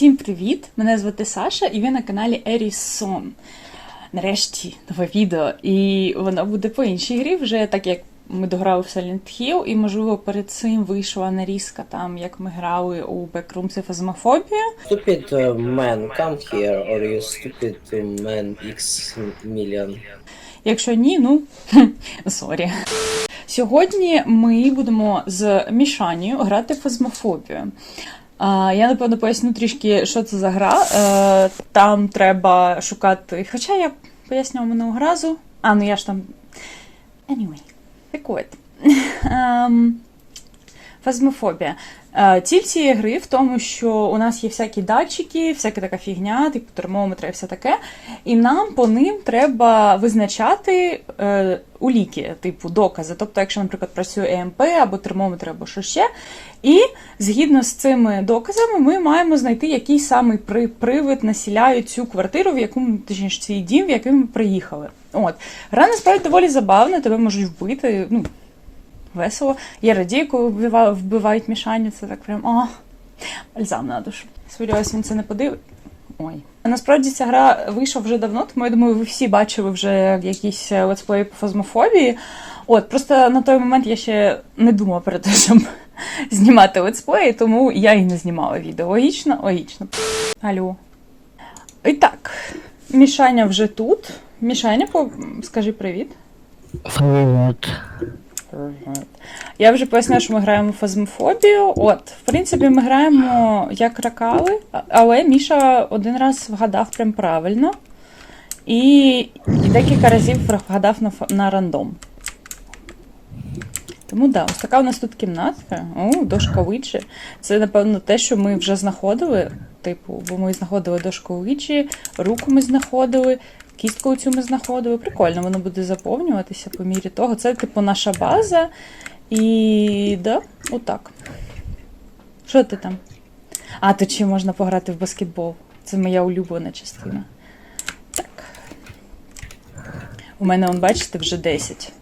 Всім привіт! Мене звати Саша, і ви на каналі Ерісон. Нарешті нове відео, і воно буде по іншій грі, вже так як ми дограли в Silent Hill, і можливо перед цим вийшла нарізка там, як ми грали у Backrooms і Фазмофобію. Stupid uh, man, come here, or you stupid uh, man X million. Якщо ні, ну сорі. Сьогодні ми будемо з Мішанію грати в фазмофобію. Я напевно поясню трішки, що це за гра. Е, там треба шукати. Хоча я пояснювала минулого разу. А, ну я ж там. Anyway, так от. Фазмофобія. Е, Ціль цієї гри в тому, що у нас є всякі датчики, всяка така фігня, типу термометри і все таке. І нам по ним треба визначати е, уліки, типу докази. Тобто, якщо, наприклад, працює ЕМП або термометр, або що ще. І згідно з цими доказами, ми маємо знайти, який при, привид насіляє цю квартиру, в яку точніше, цей дім, в який ми приїхали. От. Гра насправді доволі забавна, тебе можуть вбити. Ну, весело. Я радію, коли вбива- вбивають мішання, це так прям о, бальзам на душу. Сподіваюся, він це не подивить. Ой. Насправді ця гра вийшла вже давно, тому я думаю, ви всі бачили вже якісь е, летсплеї по фазмофобії. От, просто на той момент я ще не думала про те, щоб знімати летсплеї, тому я і не знімала відео. Логічно? Логічно. Алло. І так, Мішаня вже тут. Мішаня, скажи привіт. Я вже пояснила, що ми граємо фазмофобію. От, в принципі, ми граємо як ракали, але Міша один раз вгадав прям правильно. І, декілька разів вгадав на, на рандом. Тому да, ось така у нас тут кімнатка. О, дошка Уіджі. Це, напевно, те, що ми вже знаходили. Типу, бо ми знаходили дошку Уіджі, руку ми знаходили, кістку цю ми знаходили. Прикольно, воно буде заповнюватися по мірі того. Це, типу, наша база. І да, отак. Що ти там? А, то чи можна пограти в баскетбол? Це моя улюблена частина. Так. У мене, он, бачите, вже 10.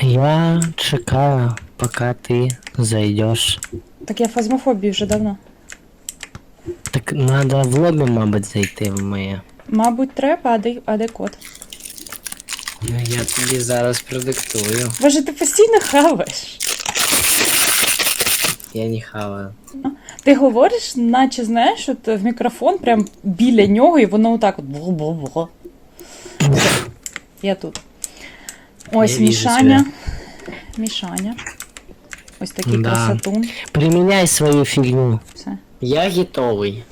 Я чекаю, пока ты зайдешь. Так я в фазмофобії вже давно. Так надо в лобі, мабуть, зайти в моє. Мабуть, треба, а де, а де код? Ну, я тобі зараз продиктую. Боже, ти постійно хаваєш. Я не хаваю. Ти говориш, наче знаєш, от в мікрофон прям біля нього, і воно отак от бу-бу-бу. Я тут. Ось Я вижу Мішаня. Мішаня. Ось такий Да. красотун. Применяй свою фигню. Все. Я готовий.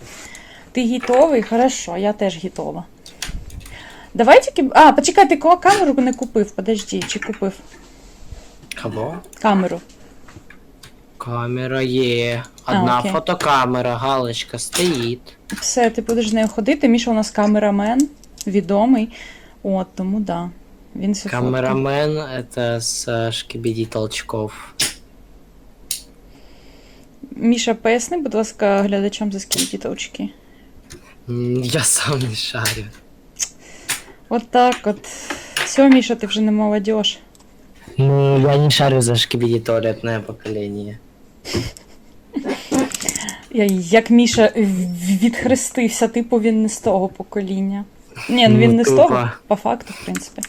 Ти готовий? Хорошо, я теж готова. Давай тільки. А, почекай, ти камеру не купив? Подожди, чи купив? Кого? Камеру. Камера є. Одна окей. фотокамера, галочка стоїть. Все, ти будеш з нею ходити. Міша у нас камерамен, відомий. От, тому да. Він все. Камерамен это с э, шкибиди толчков. Міша, поясни, будь ласка, глядачам за скільки толчки. Я сам не шарю. От так от. Все, Міша, ти вже не молодіж. Ну, я не шарю за Шкибиди туалетное поколение. Я, як Міша в- відхрестився, типу він не з того покоління. Ні, ну він Ну, не з тупо. того, по факту, в принципі.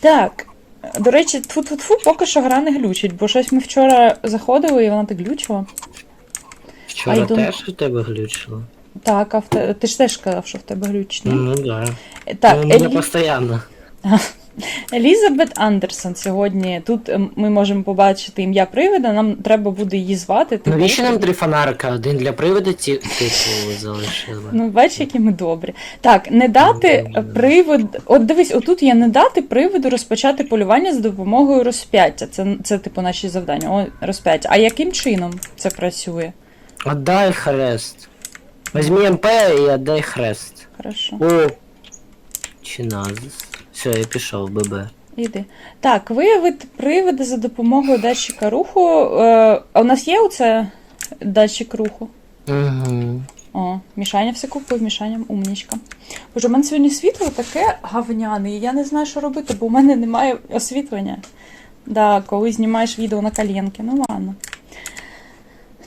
Так. До речі, тфу-тфу-тфу, поки що гра не глючить, бо щось ми вчора заходили і вона так глючила. Вчора I don't- теж у тебе глючило? Так, а в те... ти ж теж сказав, що в тебе ні? Ну да. Так, ну, Елі... постійно. Елізабет Андерсон сьогодні. Тут ем, ми можемо побачити ім'я привида, нам треба буде її звати. типу, Навіщо нам три фонарика? Один для приводу ті, типу залишили. Ну, бач, які ми добрі. Так, не дати Ну, привид. От дивись, отут є не дати привиду розпочати полювання за допомогою розп'яття. Це, це типу, наші завдання. О, розп'яття. А яким чином це працює? Отдай хрест. Возьми МП і отдай хрест. Хорошо, О! Чиназис. Все, я пішов, ББ. іди. Так, виявити привиди за допомогою датчика руху. Е, а у нас є оце датчик руху? Угу. О, Мішаня все купив, Мішаня умнічка. Боже, у мене сьогодні світло таке гавняне, і я не знаю, що робити, бо у мене немає освітлення. Да, коли знімаєш відео на коленки. Ну ладно.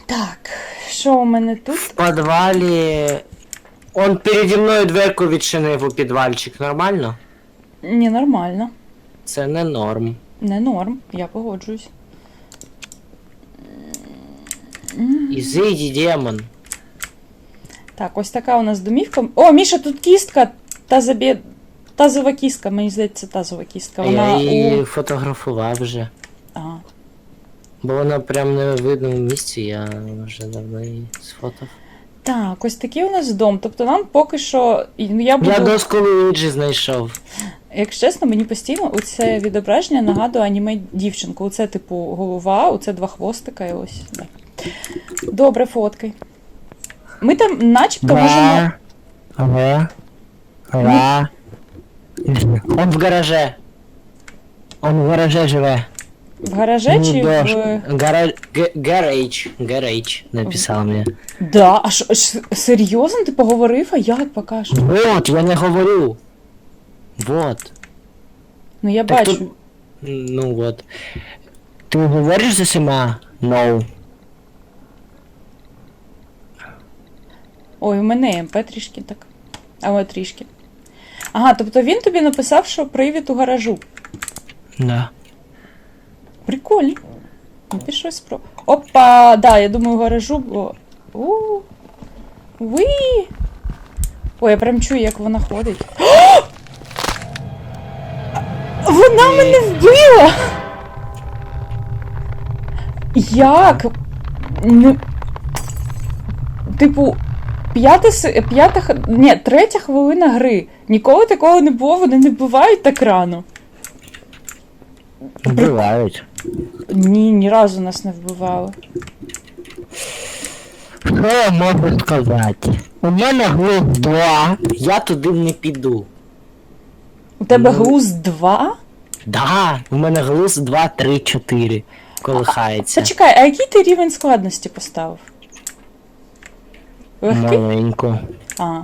Так, що у мене тут? В тут? підвалі. Он переді мною дверку відчинив у підвальчик, нормально? Ні, нормально. Це не норм. Не норм, я погоджуюсь. Ізиді, демон. Так, ось така у нас домівка. О, Міша, тут кістка. Тазобі... Тазова кістка, мені здається, тазова кістка. Вона я її у. фотографував вже. Ага. Бо вона прям не в видному місці, я вже давно її сфотав. Так, ось такий у нас дом. Тобто нам поки що. ну, Я буду. Я доску Луїджі знайшов. Якщо чесно, мені постійно оце відображення нагадує аніме дівчинку. Оце, типу, голова, оце два хвостика і ось. Да. Добре, фоткай. Ми там начебто можемо. Ага. Ага. Он в гараже. Он в гараже живе. В гараже чи Ну, да, в. ж- Гараж. г- Гараж. Гараж. Мені. Да, а що, ш- серйозно ти поговорив, а як покажеш? Вот, я не говорю. Вот. Ну я Так бачу. тут- Ну вот. Ти говориш за сама? No. Ой, у мене МП трішки так. Але трішки. Ага, тобто він тобі написав, що привід у гаражу. Да. Прикольно. Ну, пішли спро. Опа! Да, я думаю, гаражу було. У. Уи! Ой, я прям чую, як вона ходить. О! Вона мене вбила! Як? Ну. Типу, п'ята, п'ята, ні, третя хвилина гри. Ніколи такого не було, вони не бувають так рано. Вбивають. Ні, ні разу нас не вбивали. Що я можу сказати? У мене глух 2. Я туди не піду. У тебе Ну. глуз 2? Да, у мене глуз 2, 3, 4. Колихається. Зачекай, а який ти рівень складності поставив? Легкий? Маленько. А.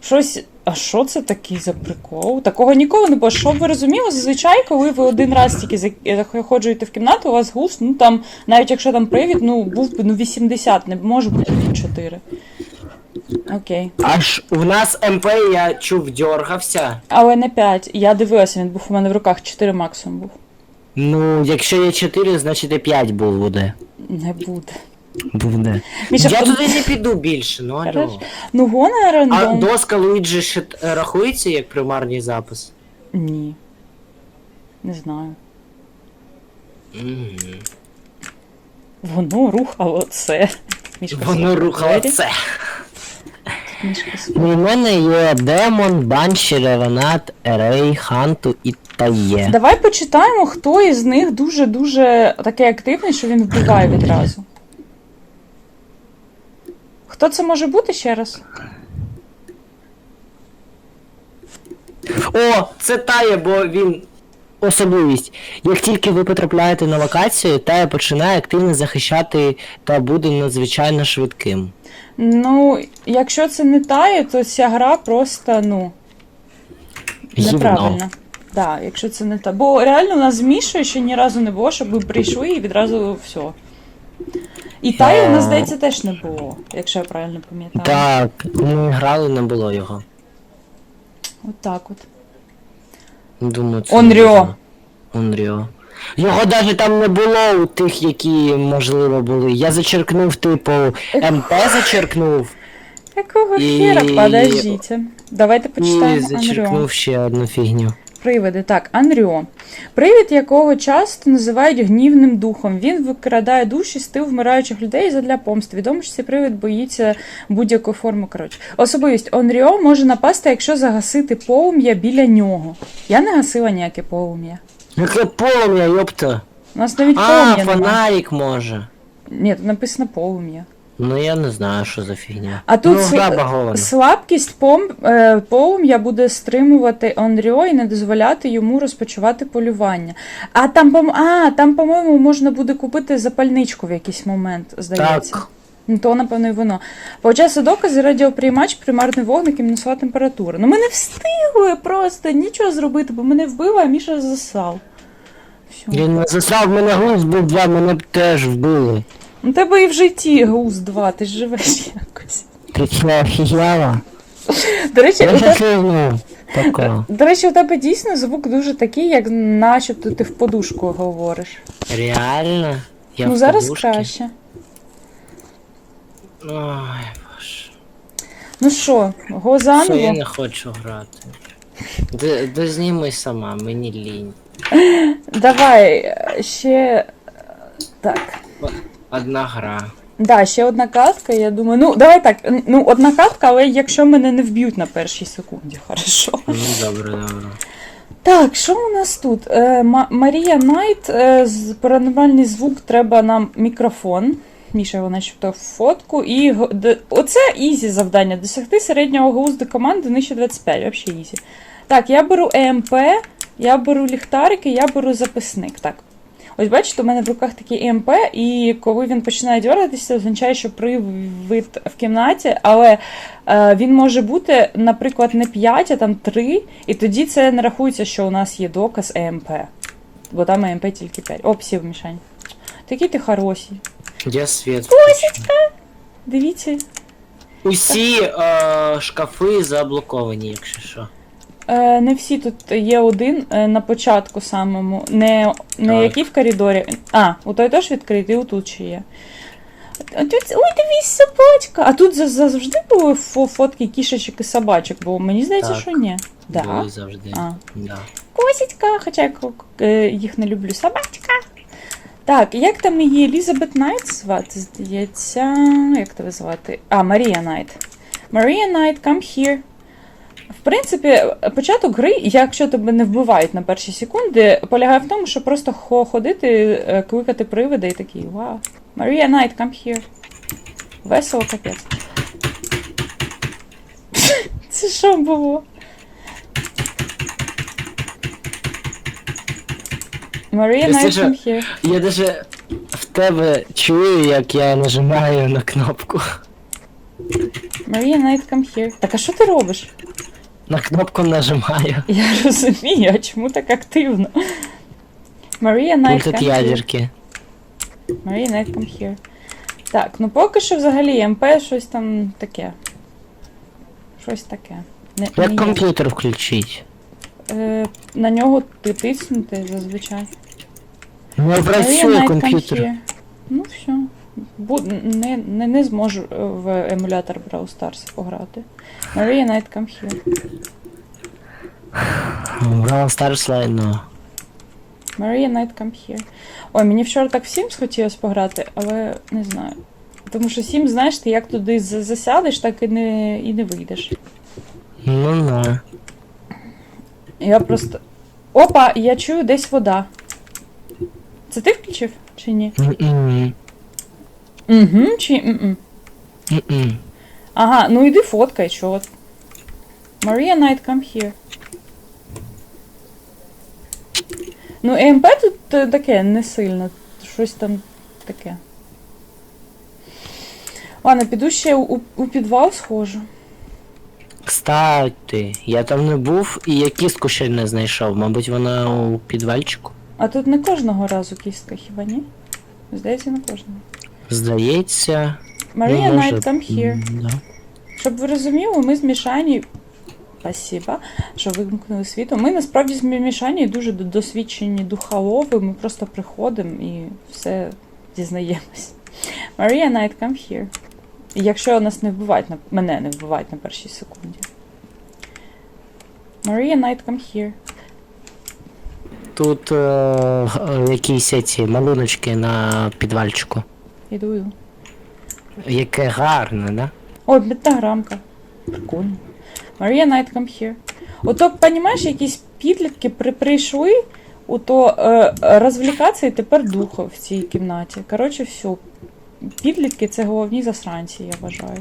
Щось. А що це такий за прикол? Такого ніколи не було. Щоб ви розуміли, зазвичай, коли ви один раз тільки заходжуєте в кімнату, у вас густ, ну там, навіть якщо там привід, ну був би ну 80, не може бути 4. Окей. Аж у нас МП я чув дергався. Але не 5. Я дивилася, він був у мене в руках 4 максимум був. Ну, якщо є 4, значить і 5 буде. Не буде. Буде. Міша, я туди не піду більше, ну Хорошо. алло. Ну, гона А рандом. доска Луїджі ще рахується як примарний запис? Ні. Не знаю. Мгм. Воно рухало це. Мішка Воно рухало двері. це. Мішка. У мене є Демон, Банші, Ревенат, Ерей, Ханту і Тає. Давай почитаємо, хто із них дуже-дуже такий активний, що він вбиває відразу. Хто це може бути ще раз? О, це Тає, бо він. Особливість. Як тільки ви потрапляєте на локацію, Тая починає активно захищати та буде надзвичайно швидким. Ну, якщо це не тає, то ця гра просто, ну, Гівно. неправильна. Да, якщо це не та. Бо реально у нас з Мішою ще ні разу не було, щоб ми прийшли і відразу все. І Таї у нас, Е. здається, теж не було, якщо я правильно пам'ятаю. Так, ми грали, не було його. От так от. Думаю, це Онрьо. можна. Онрьо. Його навіть там не було у тих, які можливо були. Я зачеркнув, типу, МП зачеркнув Якого І- хера? Подождіть. Давайте і почитаємо Анріо. зачеркнув ще одну фігню. Привиди. Так, Анріо. Привид, якого часто називають гнівним духом. Він викрадає душі з тил вмираючих людей задля помсти. Відомо, що цей привид боїться будь-якої форми. Коротше. Особливість Онріо може напасти, якщо загасити полум'я біля нього. Я не гасила ніяке полум'я. Яке полум'я, йопта. У нас навіть А, полум'я немає. фонарик може. Ні, тут написано полум'я. Ну я не знаю, що за фігня. А тут ну, сл- слабкість пом... е, полум'я буде стримувати Онріо і не дозволяти йому розпочувати полювання. А там, пом... а, там, по-моєму, можна буде купити запальничку в якийсь момент, здається. Так. Ну, то, напевно, і воно. По часу докази радіоприймач, примарний вогник і мінусова температура. Ну ми не встигли просто нічого зробити, бо мене вбили, а Міша засав. Все. Він не засрав мене глузд був два, мене б теж вбили. У тебе і в житті гуз 2, ти ж живеш якось. Ти що, офігела? До речі, Я у тебе, ну, до речі, у тебе дійсно звук дуже такий, як начебто ти в подушку говориш. Реально? Я ну в зараз подушці? краще. Ой, боже. Ну що, го Все, я заново? не хочу грати. Д- Дозніми сама, мені лінь. Давай е, ще. Так. Одна гра. Да, ще одна катка, я думаю. Ну, давай так. Ну, одна катка, але якщо мене не вб'ють на першій секунді, хорошо. Ну добре, добре. Так, що у нас тут? Е, Марія Найт, е, з паранормальний звук, треба нам мікрофон. Міша його начебто фотку. І г- д- оце ізі завдання. Досягти середнього глузду команди нижче 25. Взагалі ізі. Так, я беру ЕМП, я беру ліхтарики, я беру записник. Так. Ось бачите, у мене в руках такий ЕМП, і коли він починає дергатися, означає, що привид в кімнаті, але е, він може бути, наприклад, не 5, а там 3, і тоді це не рахується, що у нас є доказ ЕМП. Бо там ЕМП тільки 5. О, псів, Мішань. Такий ти хороший. Я світ включу. Дивіться. Усі е, шкафи заблоковані, якщо що. Е, не всі тут є один е, на початку самому. Не, не який в коридорі. А, у той теж відкритий, у тут ще є. А тут, ой, дивись, собачка. А тут завжди були фотки кішечок і собачок, бо мені здається, Так. що ні. Да. Завжди. А. Да. Косічка, хоча я е, їх не люблю. Собачка. Так, як там її Елізабет Найт звати, здається. Як тебе звати? А, Марія Найт. Марія Найт, come here. В принципі, початок гри, якщо тебе не вбивають на перші секунди, полягає в тому, що просто ходити, е, кликати привида і такий вау. Марія Найт, come here. Весело капець. Це що було? Марія Найт, come here. Я даже в тебе чую, як я нажимаю на кнопку. Марія Найт, come here. Так а що ти робиш? На кнопку нажимаю. Я розумію, а чому так активно? Марія Найт, Тут ядерки. Марія Найт, come here. Так, ну поки що взагалі МП щось там таке. Щось таке. Не, не Як є. комп'ютер включить? Е, на нього ти тиснути зазвичай. Не Марія працює комп'ютер. Ну все. Не, не, не зможу е, в емулятор Brawl Stars пограти. Марія Найт, come here. Brawl Stars Line, Марія Найт Come Here. Ой, мені вчора так в Sims хотілося пограти, але не знаю. Тому що Sims, знаєш, ти як туди засядеш, так і не, і не вийдеш. Ну на. Я просто. Опа, я чую десь вода. Це ти включив чи ні? М-м. Угу, чи м М-м. Ага, ну іди фоткай, чого. Марія Найт Come Here. Ну, ЕМП тут е, таке не сильно. Щось там таке. Ладно, піду ще у, у підвал схожу. Кстати, я там не був і я кістку ще не знайшов. Мабуть, вона у підвальчику. А тут не кожного разу кістка, хіба ні? Здається, не кожного. Здається. Марія Найт Come Here. Да. Щоб ви розуміли, ми з Мішані. Спасибо, що вимкнули світло. Ми насправді з Мішані дуже досвідчені духолови. Ми просто приходимо і все дізнаємось. Марія Найт, come here. І якщо нас не вбивають, на мене не вбивають на першій секунді. Марія Найт, come here. Тут е, е, якісь ці малюночки на підвальчику. Іду. іду. Яке гарне, да? Ой, бетаграмка. Прикольно. Марія Найт, come here. Ото, понімаєш, якісь підлітки при, прийшли, ото е, розвлікатися і тепер духо в цій кімнаті. Коротше, все. Підлітки це головні засранці, я вважаю.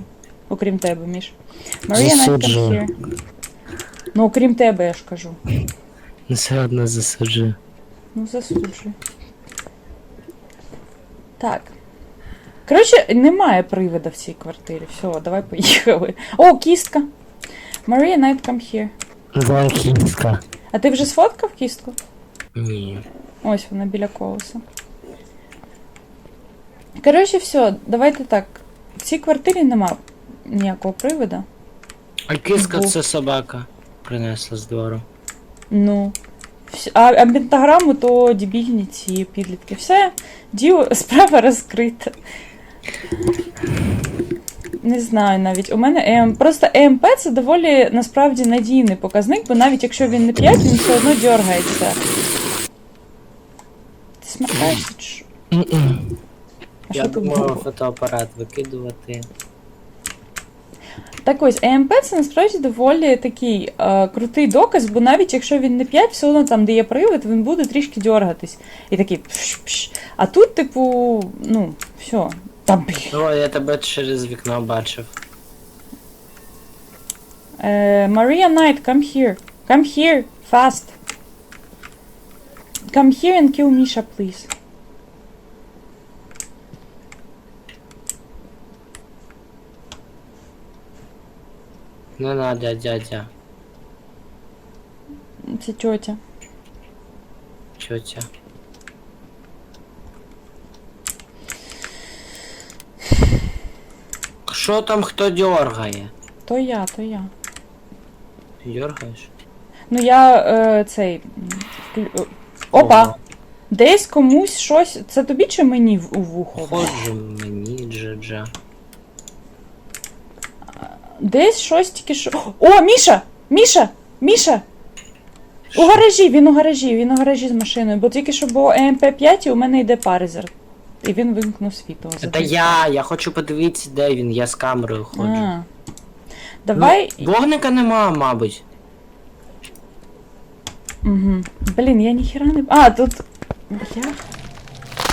Окрім тебе, Міш. Марія Найт, come Засуджую. here. Ну, окрім тебе, я ж кажу. Ну, Все одно засуджую. Ну, засуджуй. Так. Коротше, немає привида в цій квартирі. Все, давай поїхали. О, кістка! Марія Найт, come here. Да, кістка. А ти вже сфоткав кістку? Ні. Ось вона біля колеса. Коротше, все, давайте так. В цій квартирі нема ніякого привода. А киска Бо- це собака принесла з двору. Ну. вс- А, а пентаграму то дебільні ці підлітки. Все, діло, справа розкрита. Не знаю навіть. У мене ЕМ. Просто ЕМП це доволі насправді надійний показник, бо навіть якщо він не 5, він все одно дергається. Ти чи. А Я що тут думав було? фотоапарат викидувати. Так ось, ЕМП це насправді доволі такий е, крутий доказ, бо навіть якщо він не 5, все одно там, де є привид, він буде трішки дергатись. І такий пш-пш. А тут, типу, ну, все. Та блін. О, я тебе через вікно бачив. Е, Maria Knight, come here. Come here, fast. Come here and kill Misha, please. Не надо, дядя. Це тьотя. Тьотя. Що там хто дергає? То я, то я. Ти дергаєш? Ну я е, цей. вклю- е, Опа! Десь комусь щось. Це тобі чи мені в- у вухо? Ходжу мені, джа-джа. Десь щось тільки що. О, Міша! Міша! Міша! У гаражі, він у гаражі, він у гаражі з машиною, бо тільки що було ЕМП-5 і у мене йде паризер. І він вимкнув світло. Це я, я хочу подивитися, де він, я з камерою ходжу. А. Давай. Ну, вогника нема, мабуть. Угу. Блін, я ніхіра не. А, тут. Я.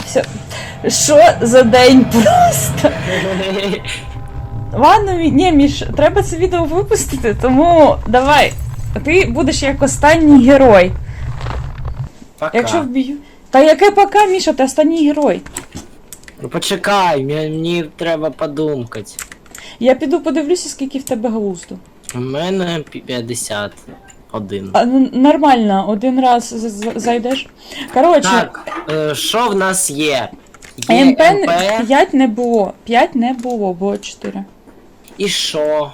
Все. Що за день просто? Ладно, Мі- ні, Міш, треба це відео випустити, тому давай. Ти будеш як останній герой. Пока. Якщо вб'ю. Та яке пока, Міша, ти останній герой. Ну почекай, мені, треба подумкати. Я піду подивлюся, скільки в тебе глузду. У мене 50. Один. А, ну, нормально, один раз зайдеш. Коротше, Так, е, що в нас є? Є МП, 5 не було. 5 не було, було 4. і що?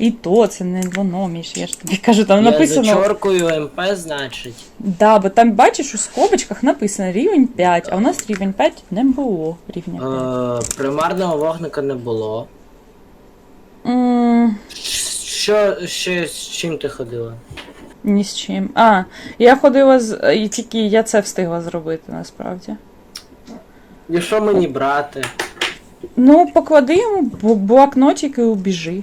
І то це не воно, Міш, я ж тобі кажу, там Я написано. зачоркую МП, значить. Да, бо там бачиш у скобочках написано рівень 5, а у нас рівень 5 не було рівня 5. Е, примарного вогника не було. М, Що ще з чим ти ходила? Ні з чим. А, я ходила з. І тільки я це встигла зробити насправді. І що мені брати? Ну, поклади йому бу- блокнотик і убіжи.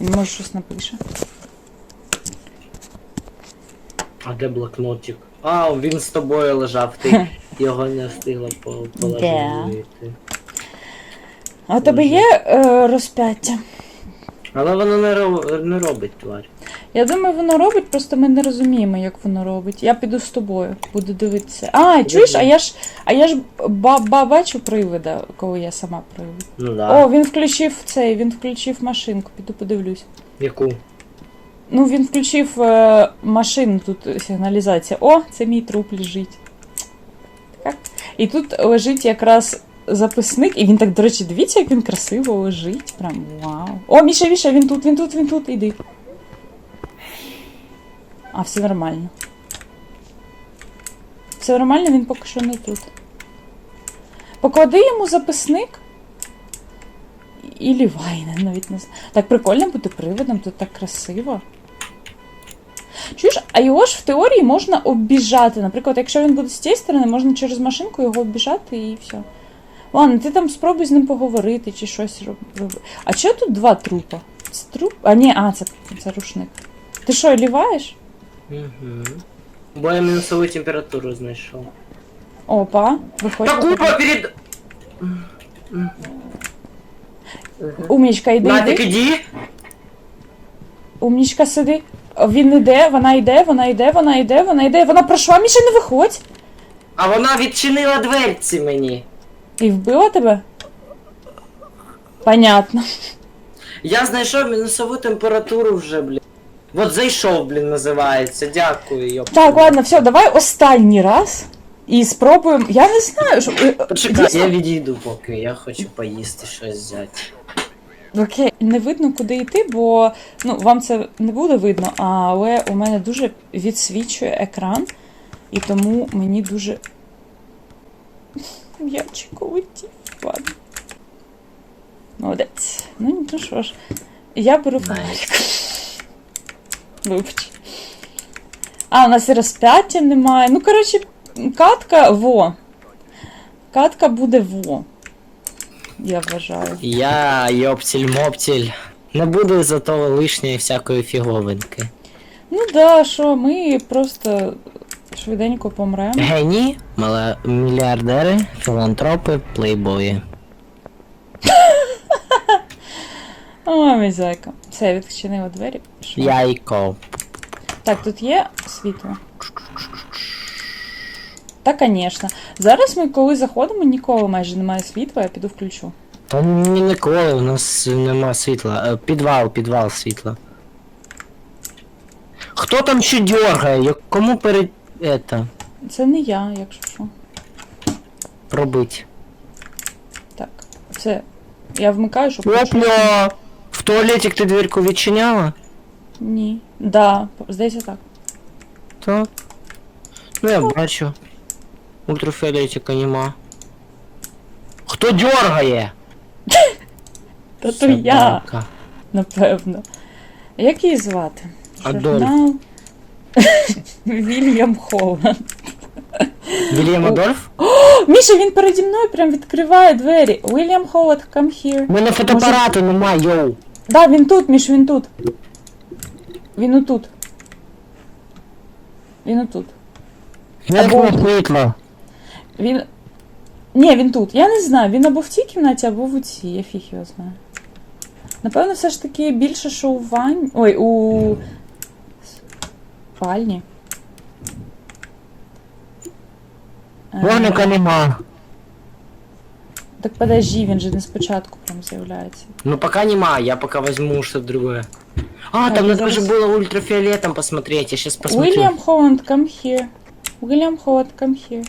Він може щось напише. А де блокнотик? А, він з тобою лежав, ти його не встигла по- положити. А у тебе є е, розп'яття? Але воно не, ро- не робить тварь. Я думаю, воно робить, просто ми не розуміємо, як воно робить. Я піду з тобою, буду дивитися. А, чуєш, а я ж. А я ж ба, ба бачу привида, коли я сама привид. Ну да. О, він включив цей, він включив машинку, піду подивлюсь. Яку? Ну, він включив е, машину, тут сигналізація. О, це мій труп лежить. Так. І тут лежить якраз записник, і він так, до речі, дивіться, як він красиво лежить. Прям вау. О, Міша, Міша, він тут, він тут, він тут, іди. А, все нормально. Все нормально, він поки що не тут. Поклади йому записник. І лівайне, навіть не знаю. Так прикольно бути приводом, тут так красиво. Чуєш, а його ж в теорії можна обіжати. Наприклад, якщо він буде з цієї сторони, можна через машинку його обіжати і все. Ладно, ти там спробуй з ним поговорити чи щось роб- роби. А чого тут два трупа? Це труп? А ні, а, це, це рушник. Ти що, ліваєш? Угу. Бо я мінусову температуру знайшов. Опа, виходь. Та купа перед... Умнічка, йди, Натик, йди. іди! Умнічка, сиди. Він іде, вона йде, вона йде, вона йде, вона йде. Вона пройшла, Міша, не виходь. А вона відчинила дверці мені. І вбила тебе? Понятно. Я знайшов мінусову температуру вже, блін. Вот зайшов, блін, називається. Дякую, йоп. Так, ладно, все, давай останній раз. І спробуємо. Я не знаю, що. е, Почекай, я відійду поки, я хочу поїсти щось взяти. Окей, не видно, куди йти, бо ну, вам це не буде видно, але у мене дуже відсвічує екран, і тому мені дуже. М'ячик улетів. Ладно. Молодець. Ну, ну що ж. Я беру фонарик. Вибач. А, у нас і розп'яття немає. Ну, коротше, катка во. Катка буде во. Я вважаю. Я йоптіль-моптіль. Не буде за того лишньої всякої фіговинки. Ну да, що ми просто швиденько помремо. Генії, мала... мільярдери, філантропи, плейбої. О, мій зайка. Все, я відчинила двері. Що? Яйко. Так, тут є світло. Та, звісно. Зараз ми, коли заходимо, ніколи майже немає світла, я піду включу. Та ні ніколи, у нас нема світла. Е, Підвал, підвал світла. Хто там ще дергає? Я- Кому перед... Это... Це не я, якщо що. пробить? Так, все. Я вмикаю, щоб. Опля! В туалетик ти дверку відчиняла? Ні. Да, здається так. Так. Ну я бачу. Ультрафіолетика нема. Хто дергає? Та то я, Собака. напевно. Як її звати? Адольф. Журнал Вільям Холланд. Вільям Адольф? Міша, він переді мною прям відкриває двері. William Howard, come here. У мене фотоапарату нема, йоу. Да, він тут, Міш, він тут. Він отут. Він отут. Не світло? Він. Ні, він тут. Я не знаю, він або в цій кімнаті, або в цій, я фіг його знаю. Напевно, все ж таки більше, що у ванні. Ой, у. спальні. Вогника нема. Так подожди, він же не спочатку прям з'являється. Ну пока нема, я пока возьму что-то другое. А, Так, там я надо же зараз- было ультрафиолетом посмотреть, я сейчас посмотрю. William Holland, come here. William Holland, come here.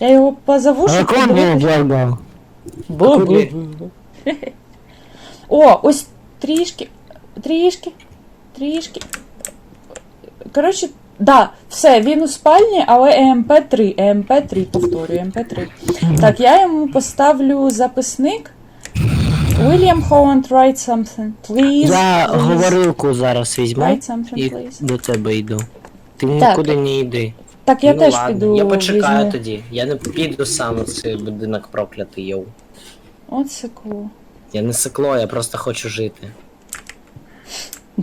Я його позову, А щоб как он подивитися. меня дергал? Бу-бу-бу. О, ось трішки, трішки, трішки. Коротше, Да, все, він у спальні, але ЕМП-3, ЕМП-3, повторюю, ЕМП-3. Так, я йому поставлю записник. William Holland, write something, please. Я please. говорилку зараз візьму Write something, і please. до тебе йду. Ти Так. нікуди не йди. Так, я ну, теж ладно, піду. Я почекаю візьму. тоді. Я не піду сам у цей будинок проклятий, йоу. От секу. Я не сикло, я просто хочу жити.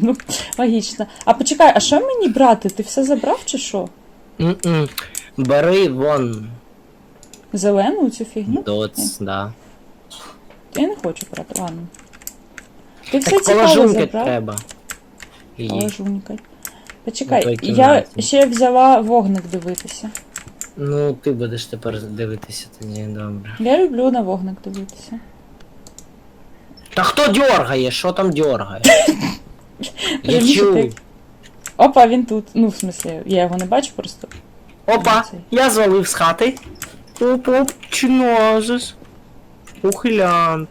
Ну, логічно. А почекай, а що мені брати? Ти все забрав чи що? М-м. Бери вон Зелену цю фігню? доц, да. Я не хочу брати, ладно. Ти все Так цікаве положунки забрав? треба. І... Положунька. У Почекай, я кімнаті. ще взяла вогник дивитися. Ну, ти будеш тепер дивитися тоді, добре. Я люблю на вогник дивитися. Та хто дергає? Що там дергає? Я чую. Опа, він тут. Ну, в смислі, я його не бачу просто. Опа, я звалив з хати. Оп-оп, чинозис. Ухилянт.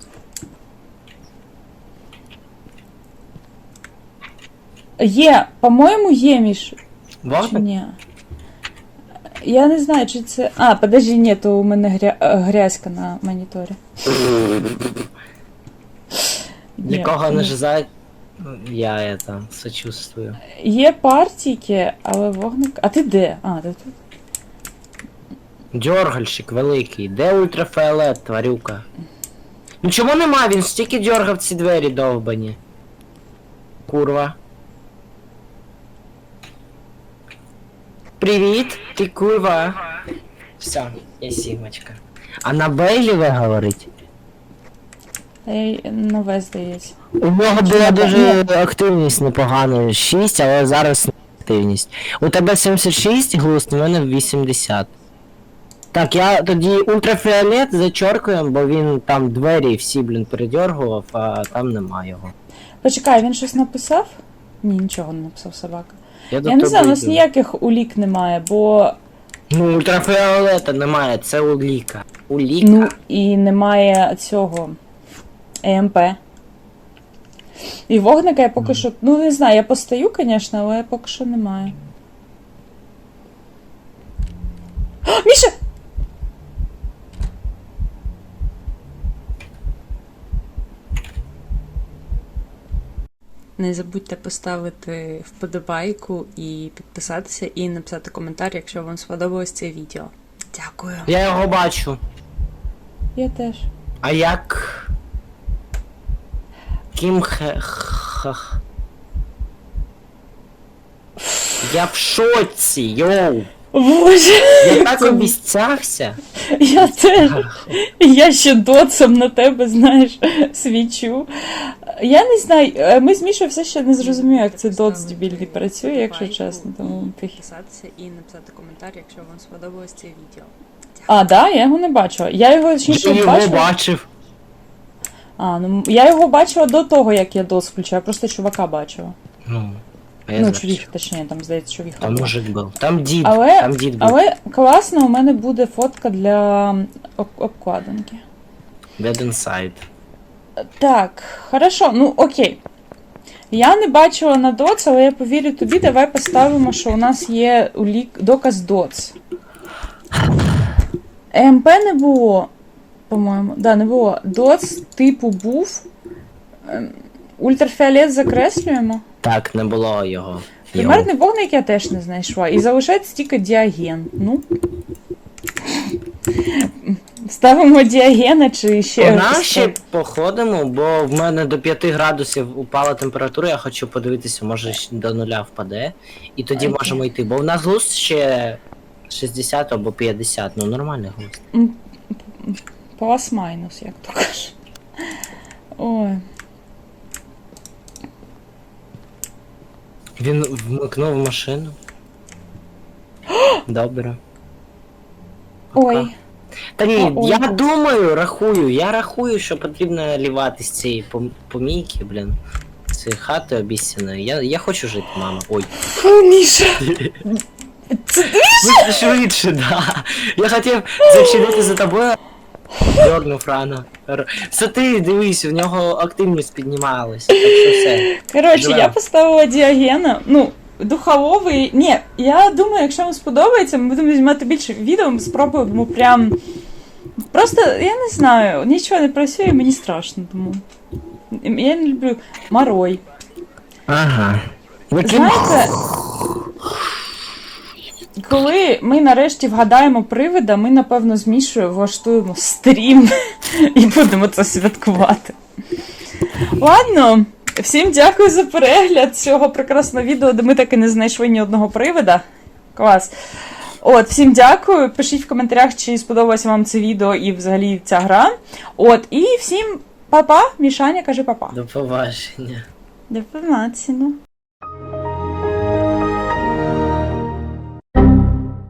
Є, по-моєму, є між. Чи ні? Я не знаю, чи це. А, подожди, ні, то у мене гря... е, грязька на моніторі. Ні, Нікого не ні. жизать. Я это сочувствую. Є партійки, але вогник. А ти де? А, ти тут. Дьоргальщик великий. Де ультрафіолет, тварюка? Ну чому нема? Він стільки дьоргав ці двері довбані. Курва. Привіт, ти курва. Все, я сімочка. А на Бейліве говорить? Нове здається. У нього була дуже активність непогана, 6, але зараз не активність. У тебе 76 глузд, у мене 80. Так, я тоді ультрафіолет зачоркуємо, бо він там двері всі, блін, передергував, а там нема його. Почекай, він щось написав? Ні, нічого не написав собака. Я, Я не знаю, у нас ніяких улік немає, бо Ну, ультрафіолета немає, це уліка. Уліка. Ну і немає цього ЕМП. І вогника я поки що. Ну, не знаю, я постаю, звісно, але я поки що немає. О, Міша! Не забудьте поставити вподобайку і підписатися, і написати коментар, якщо вам сподобалось це відео. Дякую. Я його бачу. Я теж. А як. Кім хе. Хах. Я в шоці, йоу! Боже, Я так обіцявся. я теж. Я ще доцем на тебе, знаєш, свічу. Я не знаю, е, ми з Мішою все ще не зрозуміли, як це доц дебільний працює, якщо чесно. Тому підписатися і написати коментар, якщо вам сподобалось це відео. А, да, я його не бачила. Я його ще Я його бачила. бачив. А, ну я його бачила до того, як я доц включила, я просто чувака бачила. Ну, а я ну, знаю, чоловік, точніше, там здається, чоловіка. Там мужик був. Там дід. Але, Там дід був. але класно, у мене буде фотка для об- обкладинки. Dead Inside. Так, хорошо, ну окей. Я не бачила на доц, але я повірю тобі, давай поставимо, що у нас є улік... доказ доц. ЕМП не було, по-моєму. Да, не було. Доц типу був. Ем, Ультрафіолет закреслюємо. Так, не було його. Примерний вогник я теж не знайшла. І залишається тільки діаген. Ну. Ставимо діагена чи ще. У нас ще походимо, бо в мене до 5 градусів упала температура, я хочу подивитися, може до нуля впаде. І тоді Окей. можемо йти. Бо в нас глузд ще 60 або 50, ну нормальний глузд. Плюс-майнус, як то кажуть. Ой. Він вмикнув машину. Добре. Пока. Ой. Та ні, Ой. я думаю, рахую, я рахую, що потрібно лівати з цієї пом- помійки, блін. Цієї хати обіцяної. Я, я хочу жити, мама. Ой. Фу, Міша. Ну, швидше, да. Я хотів зачинити за тобою. Дьорнув рано. Це ти дивись, в нього активність піднімалась. Так що все. Коротше, я поставила діагена. Ну, духовий. Ні, я думаю, якщо вам сподобається, ми будемо знімати більше відео, ми спробуємо прям. Просто, я не знаю, нічого не працює, мені страшно, тому. Я не люблю марой. Ага. Знаєте, коли ми нарешті вгадаємо привида, ми, напевно, з Мішою влаштуємо стрім і будемо це святкувати. Ладно, всім дякую за перегляд цього прекрасного відео, де ми так і не знайшли ні одного привида. Клас. От, всім дякую. Пишіть в коментарях, чи сподобалося вам це відео і взагалі ця гра. От, і всім па-па. Мішаня каже па-па. До побачення. До побачення.